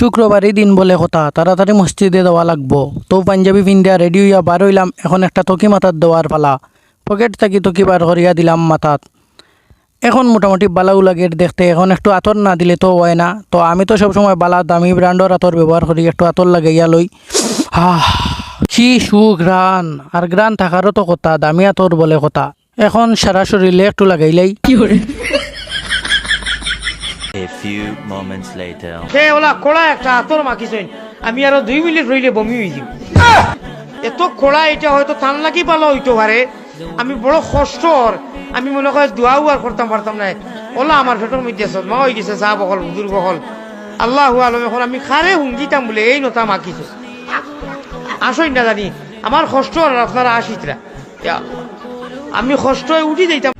শুক্রবারই দিন বলে কথা। তাড়াতাড়ি মসজিদে দেওয়া লাগবো। তো পাঞ্জাবি পিন্দিয়া রেডি হইয়া বার হইলাম, এখন একটা তকি মাথাত দেওয়ার পালা। পকেট থাকি তকি বার করিয়া দিলাম মাথাত। এখন মোটামুটি বালাও লাগে দেখতে, এখন একটু আতর না দিলে তো হয় না। তো আমি তো সবসময় বালা দামি ব্র্যান্ডর আতর ব্যবহার করি, একটু আতর লাগাইয়া লই। আহ কি সুগ্রান আর গ্রান থাকারও তো কথা, দামি আতর বলে কথা। এখন সারা শরীরে একটু লাগাইলেই A few moments later. সে ওলা খোড়া একটা আতর মাখিছেন। আমি আরও দুই মিনিট রইলে বমি যাব এত খোড়া এটা হয়তো টান লাগি পালো হইতে পারে। আমি বড় কষ্টর আমি মনে করি দোয়াও আর করতাম পারতাম না ওলা আমার পেটের মধ্যে মা হয়ে গেছে চা বকল হুজুর বকল আল্লাহ আলম এখন আমি খারে হুঙ্গিতাম বলে এই নতা মাখিছে। আসই না জানি আমার কষ্ট আর আপনারা আসিতরা আমি কষ্ট উঠি যাইতাম